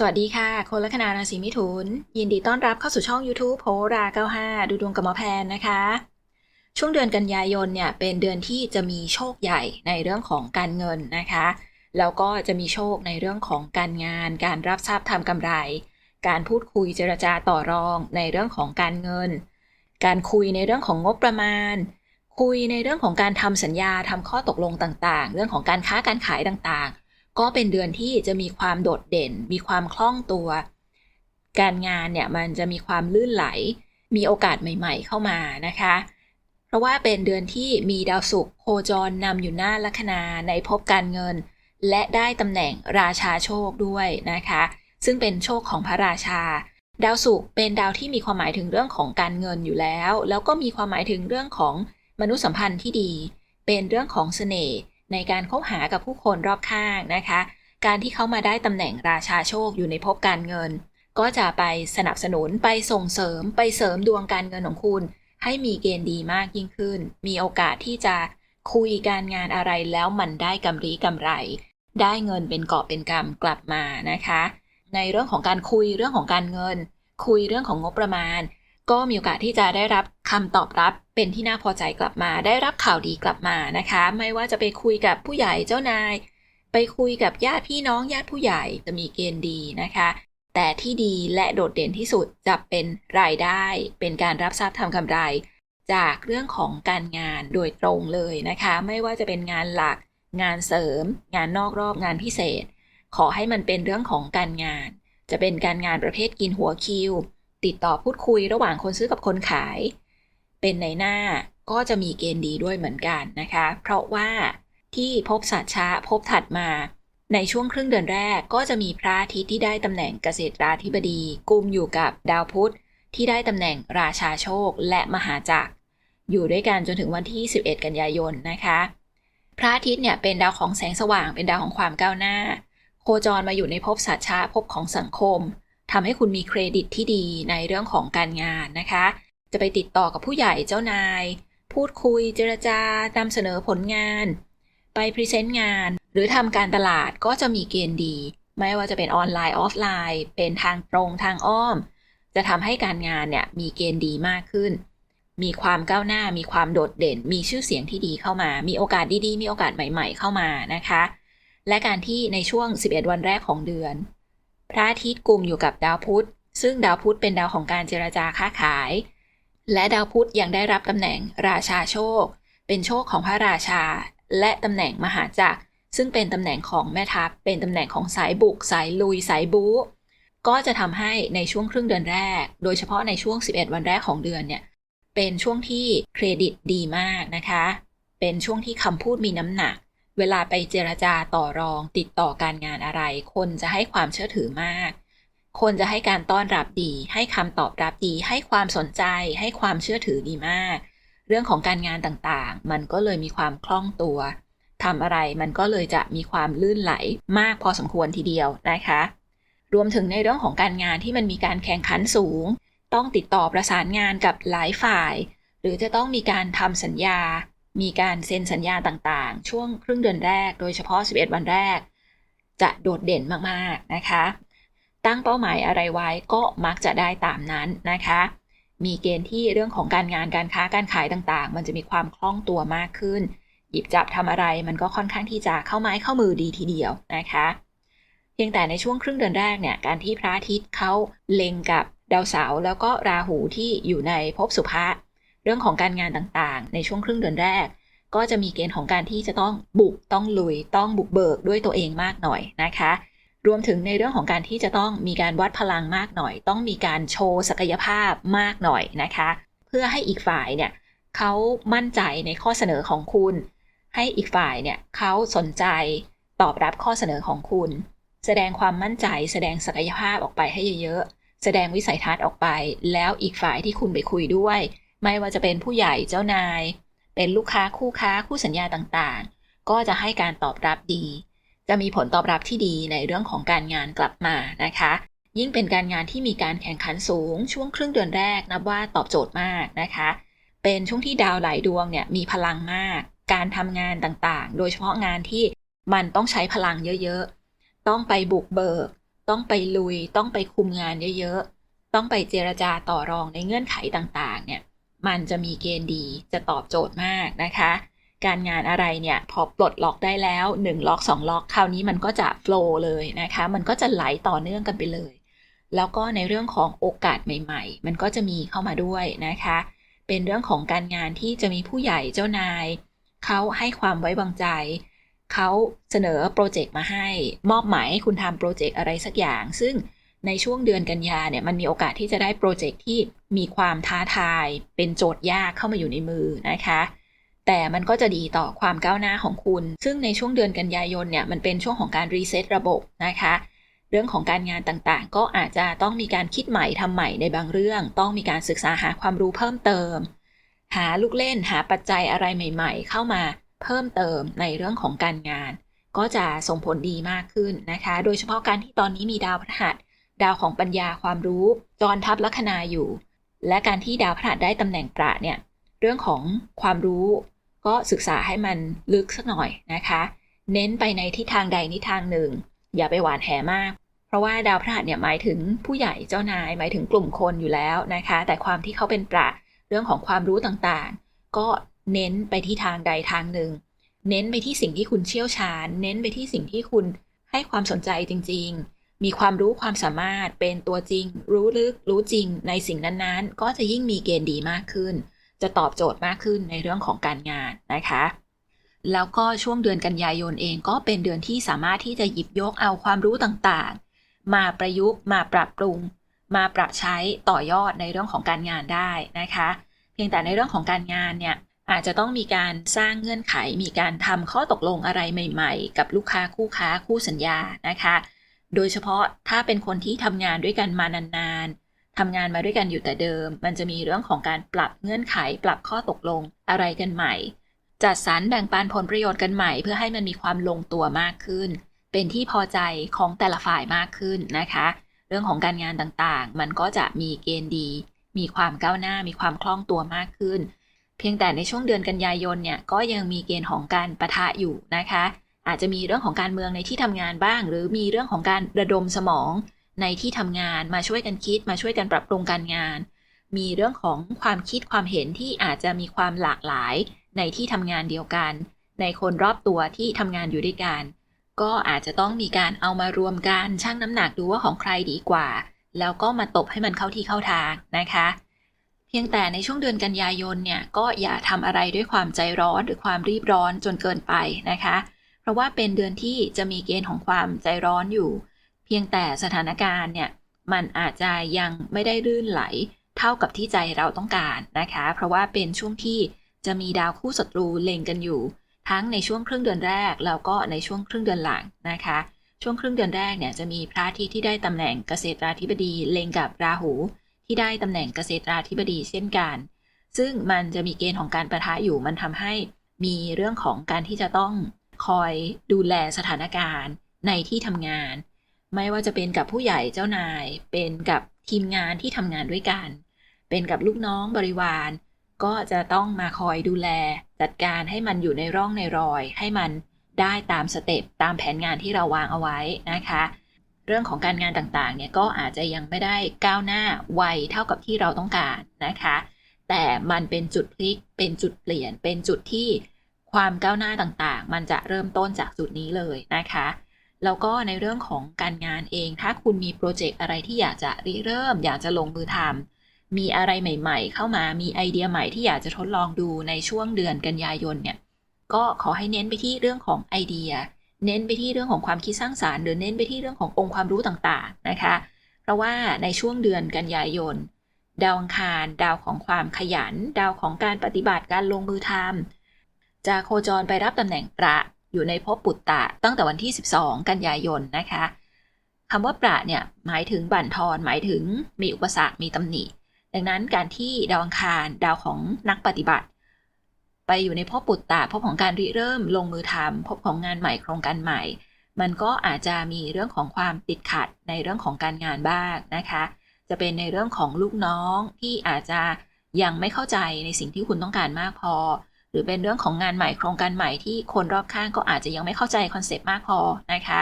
สวัสดีค่ะ คนลัคนาราศีมิถุน ยินดีต้อนรับเข้าสู่ช่อง YouTube โหรา 95 ดูดวงกับหมอแพนนะคะ ช่วงเดือนกันยายนเนี่ยเป็นเดือนที่จะมีโชคใหญ่ในเรื่องของการเงินนะคะ แล้วก็จะมีโชคในเรื่องของการงาน การรับทราบทำกำไร การพูดคุยเจรจาต่อรองในเรื่องของการเงิน การคุยในเรื่องของงบประมาณ คุยในเรื่องของการทำสัญญาทำข้อตกลงต่างๆ เรื่องของการค้าการขายต่างๆ ก็เป็นเดือนที่จะมีความโดดเด่น มีความคล่องตัว การงานเนี่ยมันจะมีความลื่นไหล มีโอกาสใหม่ ๆ เข้ามานะคะ เพราะว่าเป็นเดือนที่มีดาวศุกร์โคจรนำอยู่หน้าลัคนาในภพการเงิน และได้ตำแหน่งราชาโชคด้วยนะคะ ซึ่งเป็นโชคของพระราชา ดาวศุกร์เป็นดาวที่มีความหมายถึงเรื่องของการเงินอยู่แล้ว แล้วก็มีความหมายถึงเรื่องของมนุษยสัมพันธ์ที่ดี เป็นเรื่องของเสน่ห์ ในการคบหากับผู้คนรอบข้างนะคะ การที่เขามาได้ตำแหน่งราชาโชคอยู่ในภพการเงิน ก็จะไปสนับสนุนไปส่งเสริมไปเสริมดวงการเงินของคุณ ให้มีเกณฑ์ดีมากยิ่งขึ้น มีโอกาสที่จะคุยการงานอะไรแล้วมันได้กำไรกำไร ได้เงินเป็นเกาะเป็นกำกลับมานะคะ ในเรื่องของการคุยเรื่องของการเงิน คุยเรื่องของงบประมาณ ก็มีโอกาสที่จะได้รับคำตอบรับเป็นที่น่าพอใจกลับมา ได้รับข่าวดีกลับมานะคะ ไม่ว่าจะไปคุยกับผู้ใหญ่เจ้านาย ไปคุยกับญาติพี่น้องญาติผู้ใหญ่จะมีเกณฑ์ดีนะคะ แต่ที่ดีและโดดเด่นที่สุดจะเป็นรายได้ เป็นการรับทราบทำกำไร จากเรื่องของการงานโดยตรงเลยนะคะ ไม่ว่าจะเป็นงานหลัก งานเสริม งานนอกรอบงานพิเศษ ขอให้มันเป็นเรื่องของการงาน จะเป็นการงานประเภทกินหัวคิว ติดต่อพูดคุยระหว่างคนซื้อกับคนขาย เป็นในหน้าก็จะมีเกณฑ์ดีด้วยเหมือนกันนะคะ เพราะว่าที่พบสัตช้าพบถัดมา ในช่วงครึ่งเดือนแรกก็จะมีพระอาทิตย์ที่ได้ตำแหน่งเกษตราธิบดีกุมอยู่กับดาวพุธที่ได้ตำแหน่งราชาโชคและมหาจักร อยู่ด้วยกันจนถึงวันที่ 11 กันยายนนะคะ พระอาทิตย์เนี่ยเป็นดาวของแสงสว่างเป็นดาวของความก้าวหน้า โคจรมาอยู่ในภพสัตชาภพของสังคม ทำให้คุณมีเครดิตที่ดีในเรื่องของการงานนะคะ จะไปติดต่อกับผู้ใหญ่เจ้านาย พูดคุยเจรจานำเสนอผลงาน ไปพรีเซนต์งาน หรือทำการตลาดก็จะมีเกณฑ์ดี ไม่ว่าจะเป็นออนไลน์ออฟไลน์ เป็นทางตรงทางอ้อม จะทำให้การงานเนี่ยมีเกณฑ์ดีมากขึ้น มีความก้าวหน้า มีความโดดเด่น มีชื่อเสียงที่ดีเข้ามา มีโอกาสดีๆ มีโอกาสใหม่ ๆ เข้ามานะคะ และการที่ในช่วง 11 วันแรกของเดือน พระอาทิตย์กลุ่มอยู่กับดาวพุธ ซึ่งดาวพุธเป็นดาวของการเจรจาค้าขาย และดาวพุธยังได้รับตำแหน่งราชาโชค เป็นโชคของพระราชา และตำแหน่งมหาจักร ซึ่งเป็นตำแหน่งของแม่ทัพ เป็นตำแหน่งของสายบุก สายลุย สายบู๊ก็จะทำให้ในช่วงครึ่งเดือนแรก โดยเฉพาะในช่วง 11 วันแรกของเดือนเนี่ย เป็นช่วงที่เครดิตดีมากนะคะ เป็นช่วงที่คำพูดมีน้ำหนัก เวลาไปเจรจาต่อรองติดต่อการงานอะไร คนจะให้ความเชื่อถือมาก คนจะให้การต้อนรับดี ให้คำตอบรับดี ให้ความสนใจ ให้ความเชื่อถือดีมาก เรื่องของการงานต่างๆ มันก็เลยมีความคล่องตัวทำอะไรมันก็เลยจะมีความลื่นไหลมากพอสมควรทีเดียวนะคะ รวมถึงในเรื่องของการงานที่มันมีการแข่งขันสูง ต้องติดต่อประสานงานกับหลายฝ่าย หรือจะต้องมีการทำสัญญา มีการเซ็นสัญญาต่างๆ ช่วงครึ่งเดือนแรก โดยเฉพาะ 11 วันแรก จะโดดเด่นมากๆนะคะ ตั้งเป้าหมายอะไรไว้ก็มักจะได้ตามนั้นนะคะ มีเกณฑ์ที่เรื่องของการงานการค้าการขายต่างๆ มันจะมีความคล่องตัวมากขึ้น หยิบจับทำอะไรมันก็ค่อนข้างที่จะเข้าไม้เข้ามือดีทีเดียวนะคะเพียงแต่ในช่วงครึ่งเดือนแรกเนี่ยการที่พระอาทิตย์เขาเล็งกับดาวเสาร์แล้วก็ราหูที่อยู่ในภพสุภะ รื่องของการงานต่างๆ ในช่วงครึ่งเดือนแรก ก็จะมีเกณฑ์ของการที่จะต้องบุกต้องลุยต้องบุกเบิกด้วยตัวเองมากหน่อยนะคะ รวมถึงในเรื่องของการที่จะต้องมีการวัดพลังมากหน่อย ต้องมีการโชว์ศักยภาพมากหน่อยนะคะ เพื่อให้อีกฝ่ายเนี่ยเขามั่นใจในข้อเสนอของคุณ ให้อีกฝ่ายเนี่ยเขาสนใจตอบรับข้อเสนอของคุณ แสดงความมั่นใจ แสดงศักยภาพออกไปให้เยอะๆแสดงวิสัยทัศน์ออกไป แล้วอีกฝ่ายที่คุณไปคุยด้วย ไม่ว่าจะเป็นผู้ใหญ่เจ้านาย เป็นลูกค้าคู่ค้าคู่สัญญาต่างๆ ก็จะให้การตอบรับดี จะมีผลตอบรับที่ดีในเรื่องของการงานกลับมานะคะ ยิ่งเป็นการงานที่มีการแข่งขันสูง ช่วงครึ่งเดือนแรกนับว่าตอบโจทย์มากนะคะ เป็นช่วงที่ดาวหลายดวงเนี่ยมีพลังมาก การทำงานต่างๆ โดยเฉพาะงานที่มันต้องใช้พลังเยอะๆ ต้องไปบุกเบิก ต้องไปลุย ต้องไปคุมงานเยอะๆ ต้องไปเจรจาต่อรองในเงื่อนไขต่างๆ เนี่ย มันจะมีเกณฑ์ดีจะตอบโจทย์มากนะคะ การงานอะไรเนี่ยพอปลดล็อกได้แล้ว 1 ล็อก 2 ล็อก คราวนี้มันก็จะโฟล์เลยนะคะ มันก็จะไหลต่อเนื่องกันไปเลย แล้วก็ในเรื่องของโอกาสใหม่ ๆ มันก็จะมีเข้ามาด้วยนะคะ เป็นเรื่องของการงานที่จะมีผู้ใหญ่เจ้านายเขาให้ความไว้วางใจเขาเสนอโปรเจกต์มาให้ มอบหมายให้คุณทำโปรเจกต์อะไรสักอย่าง ซึ่ง ในช่วงเดือนกันยาเนี่ยมันมีโอกาสที่จะได้โปรเจกต์ที่มีความท้าทายเป็นโจทย์ยากเข้ามาอยู่ในมือนะคะ แต่มันก็จะดีต่อความก้าวหน้าของคุณ ซึ่งในช่วงเดือนกันยายนเนี่ยมันเป็นช่วงของการรีเซ็ตระบบนะคะ เรื่องของการงานต่างๆ ก็อาจจะต้องมีการคิดใหม่ทำใหม่ในบางเรื่อง ต้องมีการศึกษาหาความรู้เพิ่มเติม หาลูกเล่นหาปัจจัยอะไรใหม่ ๆ เข้ามาเพิ่มเติมในเรื่องของการงาน ก็จะส่งผลดีมากขึ้นนะคะ โดยเฉพาะการที่ตอนนี้มีดาวพฤหัส ดาวของปัญญาความรู้ จรทับลัคนาอยู่ และการที่ดาวพฤหัสได้ตำแหน่งประเนี่ยเรื่องของความรู้ก็ศึกษาให้มันลึกสักหน่อยนะคะ เน้นไปในทิศทางใดนิทางหนึ่ง อย่าไปหวานแหมาก เพราะว่าดาวพฤหัสเนี่ยหมายถึงผู้ใหญ่เจ้านายหมายถึงกลุ่มคนอยู่แล้วนะคะ แต่ความที่เขาเป็นประเรื่องของความรู้ต่างๆ ก็เน้นไปที่ทางใดทางหนึ่ง เน้นไปที่สิ่งที่คุณเชี่ยวชาญ เน้นไปที่สิ่งที่คุณให้ความสนใจจริง ๆ มีความรู้ความสามารถเป็นตัวจริง รู้ลึกรู้จริงในสิ่งนั้นๆ ก็จะยิ่งมีเกณฑ์ดีมากขึ้น จะตอบโจทย์มากขึ้นในเรื่องของการงานนะคะ แล้วก็ช่วงเดือนกันยายนเองก็เป็นเดือนที่สามารถที่จะหยิบยกเอาความรู้ต่างๆ มาประยุกต์มาปรับปรุง มาปรับใช้ต่อยอดในเรื่องของการงานได้นะคะ เพียงแต่ในเรื่องของการงานเนี่ยอาจจะต้องมีการสร้างเงื่อนไข มีการทำข้อตกลงอะไรใหม่ ๆ กับลูกค้าคู่ค้าคู่สัญญานะคะ โดยเฉพาะถ้าเป็นคนที่ทำงานด้วยกันมานานๆทำงานมาด้วยกันอยู่แต่เดิม มันจะมีเรื่องของการปรับเงื่อนไข ปรับข้อตกลงอะไรกันใหม่ จัดสรรแบ่งปันผลประโยชน์กันใหม่ เพื่อให้มันมีความลงตัวมากขึ้น เป็นที่พอใจของแต่ละฝ่ายมากขึ้นนะคะ เรื่องของการงานต่างๆ มันก็จะมีเกณฑ์ดี มีความก้าวหน้า มีความคล่องตัวมากขึ้น เพียงแต่ในช่วงเดือนกันยายนเนี่ยก็ยังมีเกณฑ์ของการประทะอยู่นะคะ อาจจะมีเรื่องของการเมืองในที่ทำงานบ้าง หรือมีเรื่องของการระดมสมองในที่ทำงานมาช่วยกันคิด มาช่วยกันปรับปรุงการงาน มีเรื่องของความคิดความเห็นที่อาจจะมีความหลากหลายในที่ทำงานเดียวกัน ในคนรอบตัวที่ทำงานอยู่ด้วยกัน ก็อาจจะต้องมีการเอามารวมกันชั่งน้ำหนักดูว่าของใครดีกว่า แล้วก็มาตบให้มันเข้าที่เข้าทางนะคะเพียงแต่ในช่วงเดือนกันยายนเนี่ยก็อย่าทำอะไรด้วยความใจร้อนหรือความรีบร้อนจนเกินไปนะคะเราะว่าเป็นเดือนที่จะมีเกณฑ์ของความใจร้อนอยู่ เพียงแต่สถานการณ์เนี่ยมันอาจจะยังไม่ได้ลื่นไหลเท่ากับที่ใจเราต้องการนะคะ เพราะว่าเป็นช่วงที่จะมีดาวคู่ศัตรูเล็งกันอยู่ ทั้งในช่วงครึ่งเดือนแรกแล้วก็ในช่วงครึ่งเดือนหลังนะคะ ช่วงครึ่งเดือนแรกเนี่ยจะมีพระอาทิตย์ที่ได้ตำแหน่งเกษตราธิบดีเล็งกับราหู ที่ได้ตำแหน่งเกษตราธิบดีเช่นกัน ซึ่งมันจะมีเกณฑ์ของการประทะอยู่มันทำให้มีเรื่องของการที่จะต้อง คอยดูแลสถานการณ์ในที่ทำงาน ไม่ว่าจะเป็นกับผู้ใหญ่เจ้านาย เป็นกับทีมงานที่ทำงานด้วยกัน เป็นกับลูกน้องบริวาร ก็จะต้องมาคอยดูแล จัดการให้มันอยู่ในร่องในรอย ให้มันได้ตามสเต็ปตามแผนงานที่เราวางเอาไว้นะคะ เรื่องของการงานต่างๆ เนี่ยก็อาจจะยังไม่ได้ก้าวหน้าไวเท่ากับที่เราต้องการนะคะ แต่มันเป็นจุดพลิกเป็นจุดเปลี่ยนเป็นจุดที่ ความก้าวหน้าต่างๆ มันจะเริ่มต้นจากจุดนี้เลยนะคะ แล้วก็ในเรื่องของการงานเอง ถ้าคุณมีโปรเจกต์อะไรที่อยากจะริเริ่ม อยากจะลงมือทำมีอะไรใหม่ๆ เข้ามามีไอเดียใหม่ที่อยากจะทดลองดูในช่วงเดือนกันยายนเนี่ยก็ขอให้เน้นไปที่เรื่องของไอเดีย เน้นไปที่เรื่องของความคิดสร้างสารรค์หรือเน้นไปที่เรื่องขององค์ความรู้ต่างๆนะคะ เพราะว่าในช่วงเดือนกันยายน ดาวอังคาร ดาวของความขยัน ดาวของการปฏิบัติการลงมือทำ จะโคจรไปรับตำแหน่งประอยู่ในภพปุตตะตั้งแต่วันที่ 12 กันยายนนะคะคำว่าประเนี่ยหมายถึงบั่นทอนหมายถึงมีอุปสรรคมีตำหนิ ดังนั้นการที่ดาวอังคารดาวของนักปฏิบัติ ไปอยู่ในภพปุตตะภพของการริเริ่มลงมือทำภพของงานใหม่โครงการใหม่ มันก็อาจจะมีเรื่องของความติดขัดในเรื่องของการงานบ้างนะคะ จะเป็นในเรื่องของลูกน้องที่อาจจะยังไม่เข้าใจในสิ่งที่คุณต้องการมากพอ หรือเป็นเรื่องของงานใหม่โครงการใหม่ที่คนรอบข้างก็อาจจะยังไม่เข้าใจคอนเซปต์มากพอนะคะ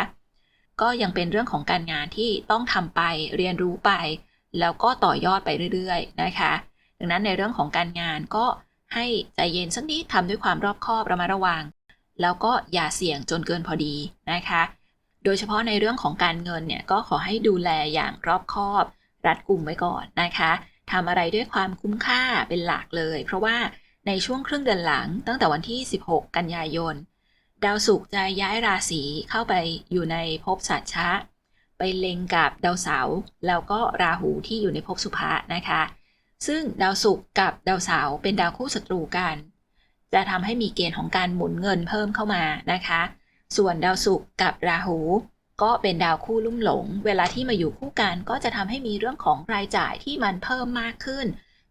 ก็ยังเป็นเรื่องของการงานที่ต้องทำไปเรียนรู้ไป แล้วก็ต่อยอดไปเรื่อยๆนะคะ ดังนั้นในเรื่องของการงานก็ให้ใจเย็นสักนิดทำด้วยความรอบคอบระมัดระวัง แล้วก็อย่าเสี่ยงจนเกินพอดีนะคะ โดยเฉพาะในเรื่องของการเงินเนี่ยก็ขอให้ดูแลอย่างรอบคอบ รัดกุมไว้ก่อนนะคะทำอะไรด้วยความคุ้มค่าเป็นหลักเลย เพราะว่า ในช่วงครึ่งเดือนหลังตั้งแต่วันที่ 16 กันยายน ดาวศุกร์จะย้ายราศีเข้าไปอยู่ในภพสัตชะ ไปเล็งกับดาวเสาร์แล้วก็ราหูที่อยู่ในภพสุภะนะคะ ซึ่งดาวศุกร์กับดาวเสาร์เป็นดาวคู่ศัตรูกัน จะทำให้มีเกณฑ์ของการหมุนเงินเพิ่มเข้ามานะคะ ส่วนดาวศุกร์กับราหูก็เป็นดาวคู่ลุ่มหลง เวลาที่มาอยู่คู่กันก็จะทำให้มีเรื่องของรายจ่ายที่มันเพิ่มมากขึ้น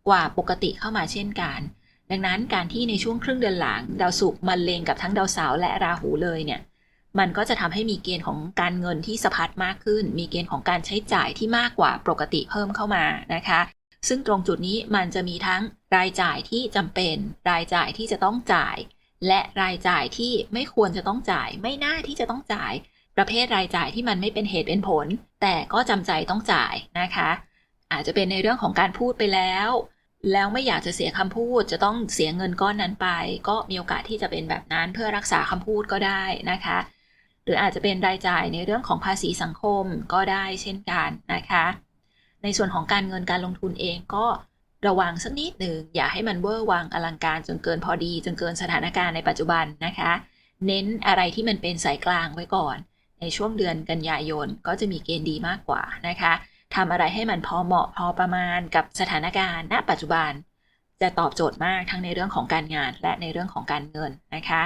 กว่าปกติเข้ามาเช่นกัน ดังนั้นการที่ในช่วงครึ่งเดือนหลัง ดาวศุกร์มันเลงกับทั้งดาวเสาร์และราหูเลยเนี่ยมันก็จะทำให้มีเกณฑ์ของการเงินที่สะพัดมากขึ้น มีเกณฑ์ของการใช้จ่ายที่มากกว่าปกติเพิ่มเข้ามานะคะ ซึ่งตรงจุดนี้มันจะมีทั้งรายจ่ายที่จำเป็น รายจ่ายที่จะต้องจ่าย และรายจ่ายที่ไม่ควรจะต้องจ่าย ไม่น่าที่จะต้องจ่าย ประเภทรายจ่ายที่มันไม่เป็นเหตุเป็นผล แต่ก็จำใจต้องจ่ายนะคะ อาจจะเป็นในเรื่องของการพูดไปแล้ว แล้วไม่อยากจะเสียคำพูดจะต้องเสียเงินก้อนนั้นไป ก็มีโอกาสที่จะเป็นแบบนั้นเพื่อรักษาคำพูดก็ได้นะคะ หรืออาจจะเป็นรายจ่ายในเรื่องของภาษีสังคมก็ได้เช่นกันนะคะ ในส่วนของการเงินการลงทุนเองก็ระวังสักนิดหนึ่งอย่าให้มันเวอร์วังอลังการจนเกินพอดี จนเกินสถานการณ์ในปัจจุบันนะคะ เน้นอะไรที่มันเป็นสายกลางไว้ก่อน ในช่วงเดือนกันยายนก็จะมีเกณฑ์ดีมากกว่านะคะ ทำอะไรให้มันพอเหมาะพอประมาณกับสถานการณ์ณปัจจุบัน จะตอบโจทย์มากทั้งในเรื่องของการงานและในเรื่องของการเงินนะคะ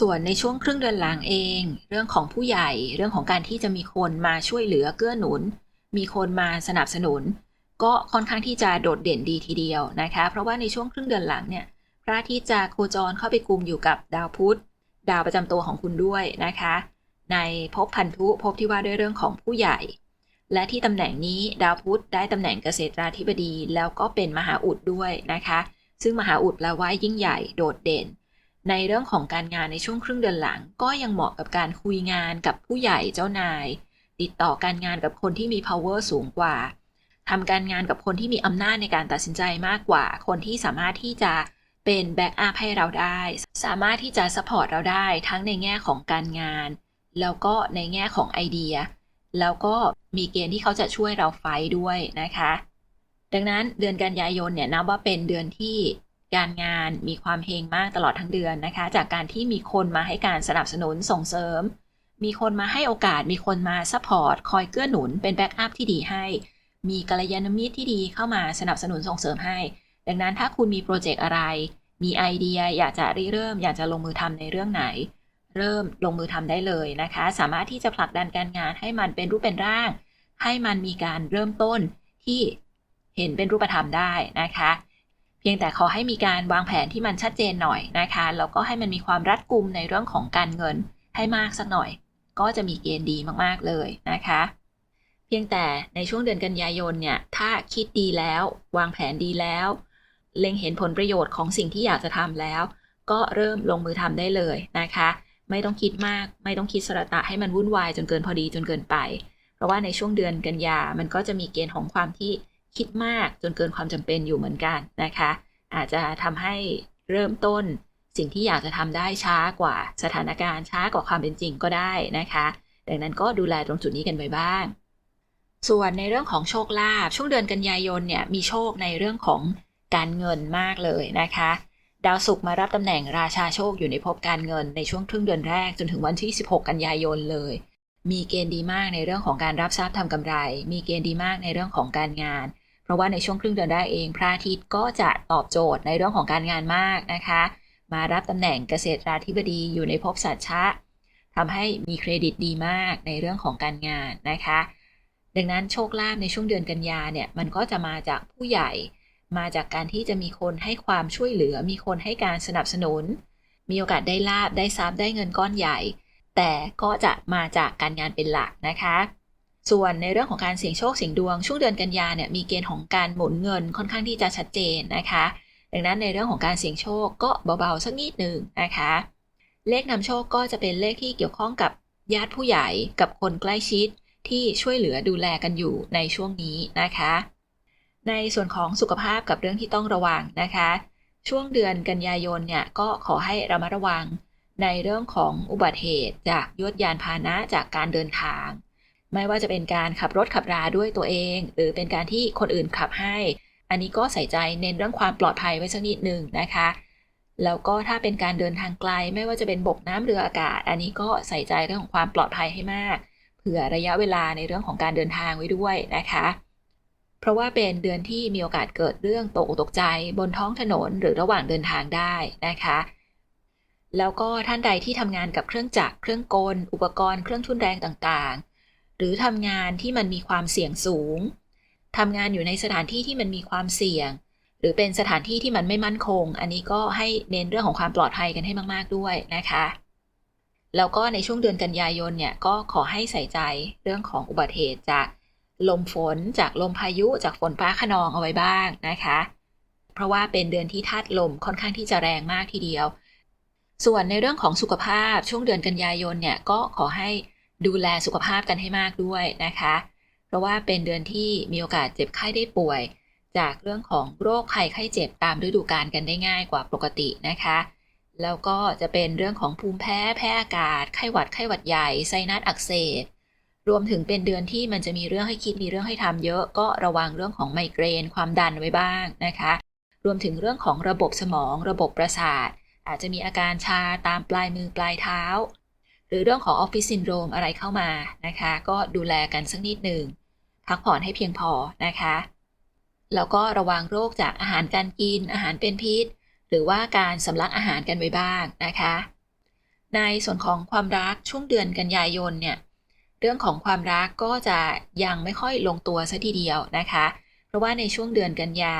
ส่วนในช่วงครึ่งเดือนหลังเอง เรื่องของผู้ใหญ่เรื่องของการที่จะมีคนมาช่วยเหลือเกื้อหนุน มีคนมาสนับสนุน ก็ค่อนข้างที่จะโดดเด่นดีทีเดียวนะคะ เพราะว่าในช่วงครึ่งเดือนหลังเนี่ยพระอาทิตย์จะโคจรเข้าไปกลุ่มอยู่กับดาวพุธดาวประจำตัวของคุณด้วยนะคะ ในภพพันธุภพที่ว่าด้วยเรื่องของผู้ใหญ่ และที่ตำแหน่งนี้ดาวพุธได้ตำแหน่งเกษตราธิบดีแล้วก็เป็นมหาอุดด้วยนะคะ ซึ่งมหาอุดแปลว่ายิ่งใหญ่โดดเด่น ในเรื่องของการงานในช่วงครึ่งเดือนหลัง ก็ยังเหมาะกับการคุยงานกับผู้ใหญ่เจ้านาย ติดต่อการงานกับคนที่มี power สูงกว่าทำการงานกับคนที่มีอำนาจในการตัดสินใจมากกว่า คนที่สามารถที่จะเป็นแบ็กอัพให้เราได้ สามารถที่จะสปอร์ตเราได้ทั้งในแง่ของการงาน แล้วก็ในแง่ของไอเดีย แล้วก็มีเกณฑ์ที่เขาจะช่วยเราไฟด้วยนะคะ ดังนั้นเดือนกันยายนเนี่ยนับว่าเป็นเดือนที่การงานมีความเฮงมากตลอดทั้งเดือนนะคะ จากการที่มีคนมาให้การสนับสนุนส่งเสริม มีคนมาให้โอกาส มีคนมาซัพพอร์ตคอยเกื้อหนุนเป็นแบ็กอัพที่ดีให้ มีกัลยาณมิตรที่ดีเข้ามาสนับสนุนส่งเสริมให้ ดังนั้นถ้าคุณมีโปรเจกต์อะไร มีไอเดียอยากจะริเริ่ม อยากจะลงมือทำในเรื่องไหน เริ่มลงมือทำได้เลยนะคะ สามารถที่จะผลักดันการงานให้มันเป็นรูปเป็นร่าง ให้มันมีการเริ่มต้นที่เห็นเป็นรูปธรรมได้นะคะ เพียงแต่ขอให้มีการวางแผนที่มันชัดเจนหน่อยนะคะแล้วก็ให้มันมีความรัดกุมในเรื่องของการเงินให้มากสักหน่อย ก็จะมีเกณฑ์ดีมากๆเลยนะคะ เพียงแต่ในช่วงเดือนกันยายนเนี่ยถ้าคิดดีแล้ว วางแผนดีแล้ว เล็งเห็นผลประโยชน์ของสิ่งที่อยากจะทำแล้ว ก็เริ่มลงมือทำได้เลยนะคะ ไม่ต้องคิดมาก ไม่ต้องคิดสระตะให้มันวุ่นวายจนเกินพอดีจนเกินไป เพราะว่าในช่วงเดือนกันยา มันก็จะมีเกณฑ์ของความที่คิดมากจนเกินความจำเป็นอยู่เหมือนกันนะคะ อาจจะทำให้เริ่มต้นสิ่งที่อยากจะทำได้ช้ากว่าสถานการณ์ช้ากว่าความเป็นจริงก็ได้นะคะ ดังนั้นก็ดูแลตรงจุดนี้กันไปบ้าง ส่วนในเรื่องของโชคลาภช่วงเดือนกันยายนเนี่ยมีโชคในเรื่องของการเงินมากเลยนะคะ ดาวศุกร์มารับตำแหน่งราชาโชคอยู่ในภพการเงินในช่วงครึ่งเดือนแรกจนถึงวันที่ 16 กันยายนเลย มีเกณฑ์ดีมากในเรื่องของการรับทรัพย์ทำกำไร มีเกณฑ์ดีมากในเรื่องของการงาน เพราะว่าในช่วงครึ่งเดือนแรกเอง พระอาทิตย์ก็จะตอบโจทย์ในเรื่องของการงานมากนะคะ มารับตำแหน่งเกษตราธิบดีอยู่ในภพสัตชะทำให้มีเครดิตดีมากในเรื่องของการงานนะคะ ดังนั้นโชคลาภในช่วงเดือนกันยาเนี่ยมันก็จะมาจากผู้ใหญ่ มาจากการที่จะมีคนให้ความช่วยเหลือ มีคนให้การสนับสนุน มีโอกาสได้ลาบได้ทรัพย์ได้เงินก้อนใหญ่ แต่ก็จะมาจากการงานเป็นหลักนะคะ ส่วนในเรื่องของการเสี่ยงโชคเสี่ยงดวง ช่วงเดือนกันยาเนี่ยมีเกณฑ์ของการหมุนเงินค่อนข้างที่จะชัดเจนนะคะ ดังนั้นในเรื่องของการเสี่ยงโชคก็เบาๆสักนิดหนึ่งนะคะ เลขนำโชคก็จะเป็นเลขที่เกี่ยวข้องกับญาติผู้ใหญ่กับคนใกล้ชิดที่ช่วยเหลือดูแลกันอยู่ในช่วงนี้นะคะ ในส่วนของสุขภาพกับเรื่องที่ต้องระวังนะคะ ช่วงเดือนกันยายนเนี่ยก็ขอให้ระมัดระวังในเรื่องของอุบัติเหตุ จากยวดยานพาหนะจากการเดินทาง ไม่ว่าจะเป็นการขับรถขับราด้วยตัวเอง หรือเป็นการที่คนอื่นขับให้ อันนี้ก็ใส่ใจเน้นเรื่องความปลอดภัยไว้สักนิดหนึ่งนะคะ แล้วก็ถ้าเป็นการเดินทางไกล ไม่ว่าจะเป็นบกน้ำเรืออากาศ อันนี้ก็ใส่ใจเรื่องของความปลอดภัยให้มาก เผื่อระยะเวลาในเรื่องของการเดินทางไว้ด้วยนะคะ เพราะว่าเป็นเดือนที่มีโอกาสเกิดเรื่องตกตกใจบนท้องถนนหรือระหว่างเดินทางได้นะคะ แล้วก็ท่านใดที่ทำงานกับเครื่องจักรเครื่องกล อุปกรณ์เครื่องทุนแรงต่างๆ หรือทำงานที่มันมีความเสี่ยงสูงทำงานอยู่ในสถานที่ที่มันมีความเสี่ยง หรือเป็นสถานที่ที่มันไม่มั่นคง อันนี้ก็ให้เน้นเรื่องของความปลอดภัยกันให้มาก ๆด้วยนะคะแล้วก็ในช่วงเดือนกันยายนเนี่ยก็ขอให้ใส่ใจเรื่องของอุบัติเหตุจาก ลมฝนจากลมพายุจากฝนฟ้าขนองเอาไว้บ้างนะคะ เพราะว่าเป็นเดือนที่ธาตุลมค่อนข้างที่จะแรงมากทีเดียว ส่วนในเรื่องของสุขภาพช่วงเดือนกันยายนเนี่ยก็ขอให้ดูแลสุขภาพกันให้มากด้วยนะคะ เพราะว่าเป็นเดือนที่มีโอกาสเจ็บไข้ได้ป่วย จากเรื่องของโรคภัยไข้เจ็บตามฤดูกาลกันได้ง่ายกว่าปกตินะคะ แล้วก็จะเป็นเรื่องของภูมิแพ้แพ้อากาศไข้หวัดไข้หวัดใหญ่ไซนัสอักเสบ รวมถึงเป็นเดือนที่มันจะมีเรื่องให้คิดมีเรื่องให้ทำเยอะ ก็ระวังเรื่องของไมเกรน ความดันไว้บ้างนะคะ รวมถึงเรื่องของระบบสมอง ระบบประสาท อาจจะมีอาการชาตามปลายมือปลายเท้า หรือเรื่องของออฟฟิศซินโดรมอะไรเข้ามานะคะ ก็ดูแลกันสักนิดหนึ่งพักผ่อนให้เพียงพอนะคะ แล้วก็ระวังโรคจากอาหารการกินอาหารเป็นพิษ หรือว่าการสำลักอาหารกันไว้บ้างนะคะ ในส่วนของความรักช่วงเดือนกันยายนเนี่ย เรื่องของความรักก็จะยังไม่ค่อยลงตัวซะทีเดียวนะคะ เพราะว่าในช่วงเดือนกันยา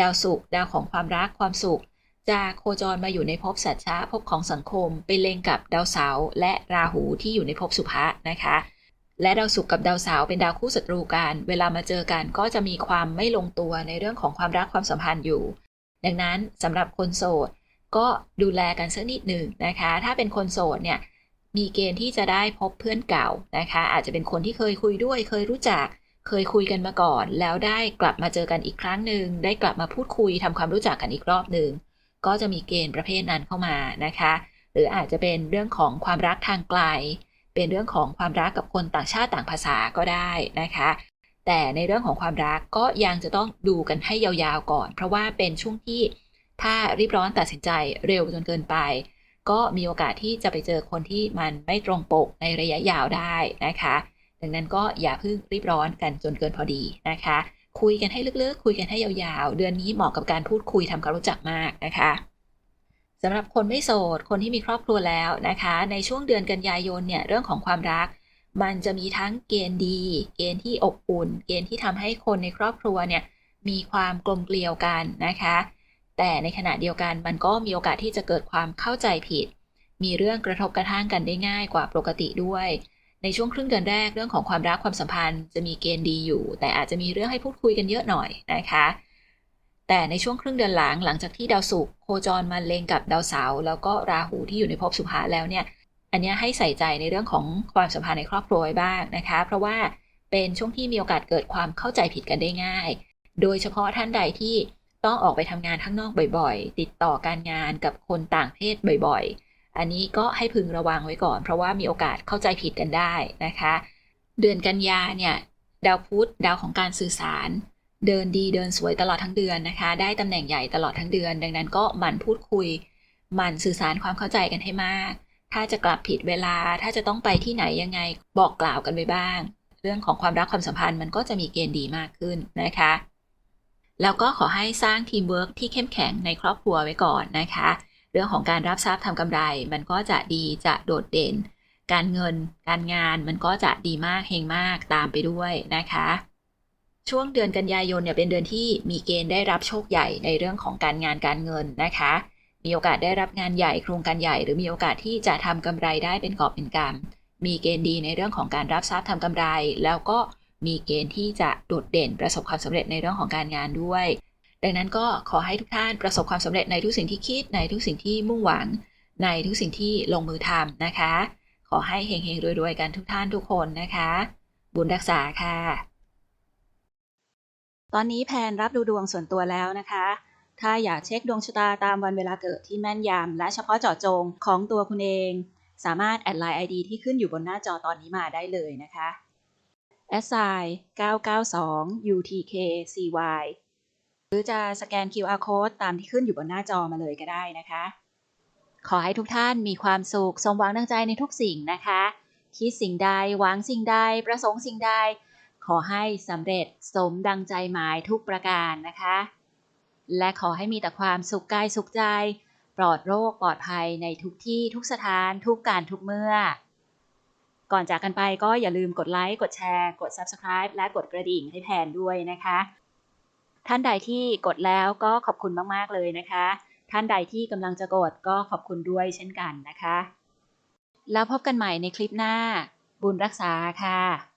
ดาวศุกร์ดาวของความรักความสุข จะโคจรมาอยู่ในภพสัจชะภพของสังคม ไปเล็งกับดาวเสาร์และราหูที่อยู่ในภพสุภะนะคะและดาวศุกร์กับดาวเสาร์เป็นดาวคู่ศัตรูกัน เวลามาเจอกันก็จะมีความไม่ลงตัวในเรื่องของความรักความสัมพันธ์อยู่ ดังนั้นสำหรับคนโสดก็ดูแลกันสักนิดหนึ่งนะคะ ถ้าเป็นคนโสดเนี่ย มีเกณฑ์ที่จะได้พบเพื่อนเก่านะคะ อาจจะเป็นคนที่เคยคุยด้วย เคยรู้จัก เคยคุยกันมาก่อน แล้วได้กลับมาเจอกันอีกครั้งหนึ่งได้กลับมาพูดคุยทำความรู้จักกันอีกรอบหนึ่งก็จะมีเกณฑ์ประเภทนั้นเข้ามานะคะ หรืออาจจะเป็นเรื่องของความรักทางไกล เป็นเรื่องของความรักกับคนต่างชาติต่างภาษาก็ได้นะคะ แต่ในเรื่องของความรักก็ยังจะต้องดูกันให้ยาวๆก่อน เพราะว่าเป็นช่วงที่ถ้ารีบร้อนตัดสินใจเร็วจนเกินไป ก็มีโอกาสที่จะไปเจอคนที่มันไม่ตรงปกในระยะยาวได้นะคะ ดังนั้นก็อย่าเพิ่งรีบร้อนกันจนเกินพอดีนะคะ คุยกันให้ลึกๆ คุยกันให้ยาวๆ เดือนนี้เหมาะกับการพูดคุยทำความรู้จักมากนะคะสำหรับคนไม่โสด คนที่มีครอบครัวแล้วนะคะ ในช่วงเดือนกันยายนเนี่ยเรื่องของความรัก มันจะมีทั้งเกณฑ์ดี เกณฑ์ที่อบอุ่น เกณฑ์ที่ทำให้คนในครอบครัวเนี่ยมีความกลมเกลียวกันนะคะ แต่ในขณะเดียวกันมันก็มีโอกาสที่จะเกิดความเข้าใจผิด มีเรื่องกระทบกระทั่งกันได้ง่ายกว่าปกติด้วย ในช่วงครึ่งเดือนแรกเรื่องของความรักความสัมพันธ์ จะมีเกณฑ์ดีอยู่ แต่อาจจะมีเรื่องให้พูดคุยกันเยอะหน่อยนะคะแต่ในช่วงครึ่งเดือนหลังหลังจากที่ดาวศุกร์โคจรมาเล็งกับดาวเสาร์แล้วก็ราหูที่อยู่ในภพสุภาแล้วเนี่ย อันนี้ให้ใส่ใจในเรื่องของความสัมพันธ์ในครอบครัวไว้บ้างนะคะ เพราะว่าเป็นช่วงที่มีโอกาสเกิดความเข้าใจผิดกันได้ง่าย โดยเฉพาะท่านใดที่ ต้องออกไปทำงานข้างนอกบ่อยๆ ติดต่อการงานกับคนต่างเพศบ่อยๆ อันนี้ก็ให้พึงระวังไว้ก่อน เพราะว่ามีโอกาสเข้าใจผิดกันได้นะคะ เดือนกันยาเนี่ยดาวพุธดาวของการสื่อสาร เดินดีเดินสวยตลอดทั้งเดือนนะคะ ได้ตำแหน่งใหญ่ตลอดทั้งเดือน ดังนั้นก็หมั่นพูดคุยหมั่นสื่อสารความเข้าใจกันให้มาก ถ้าจะกลับผิดเวลาถ้าจะต้องไปที่ไหนยังไงบอกกล่าวกันไปบ้าง เรื่องของความรักความสัมพันธ์มันก็จะมีเกณฑ์ดีมากขึ้นนะคะ แล้วก็ขอให้สร้างทีมเวิร์กที่เข้มแข็งในครอบครัวไว้ก่อนนะคะ เรื่องของการรับทรัพย์ทำกำไร มันก็จะดีจะโดดเด่น การเงิน การงานมันก็จะดีมากเฮงมากตามไปด้วยนะคะ ช่วงเดือนกันยายนเนี่ยเป็นเดือนที่มีเกณฑ์ได้รับโชคใหญ่ในเรื่องของการงานการเงินนะคะ มีโอกาสได้รับงานใหญ่โครงการใหญ่ หรือมีโอกาสที่จะทำกำไรได้เป็นกอบเป็นกำมีเกณฑ์ดีในเรื่องของการรับทรัพย์ทำกำไร แล้วก็ มีเกณฑ์ที่จะโดดเด่นประสบความสำเร็จในเรื่องของการงานด้วย ดังนั้นก็ขอให้ทุกท่านประสบความสำเร็จในทุกสิ่งที่คิดในทุกสิ่งที่มุ่งหวัง ในทุกสิ่งที่ลงมือทำนะคะ ขอให้เฮงๆรวยๆกันทุกท่านทุกคนนะคะ บุญรักษาค่ะ ตอนนี้แพนรับดูดวงส่วนตัวแล้วนะคะถ้าอยากเช็คดวงชะตาตามวันเวลาเกิดที่แม่นยำและเฉพาะเจาะจงของตัวคุณเอง สามารถแอดไลน์ ID ที่ขึ้นอยู่บนหน้าจอตอนนี้มาได้เลยนะคะ s i 992 UTKCY หรือจะสแกน QR code ตามที่ขึ้นอยู่บนหน้าจอมาเลยก็ได้นะคะ ขอให้ทุกท่านมีความสุข สมหวังดังใจในทุกสิ่งนะคะ คิดสิ่งใด หวังสิ่งใด ประสงค์สิ่งใด ขอให้สำเร็จสมดังใจหมายทุกประการนะคะ และขอให้มีแต่ความสุขกายสุขใจ ปลอดโรคปลอดภัยในทุกที่ทุกสถานทุกการทุกเมื่อ ก่อนจากกันไปก็อย่าลืมกดไลค์กดแชร์ กด Subscribe และกดกระดิ่งให้แพนด้วยนะคะ ท่านใดที่กดแล้วก็ขอบคุณมากๆเลยนะคะ ท่านใดที่กำลังจะกดก็ขอบคุณด้วยเช่นกันนะคะ แล้วพบกันใหม่ในคลิปหน้า บุญรักษาค่ะ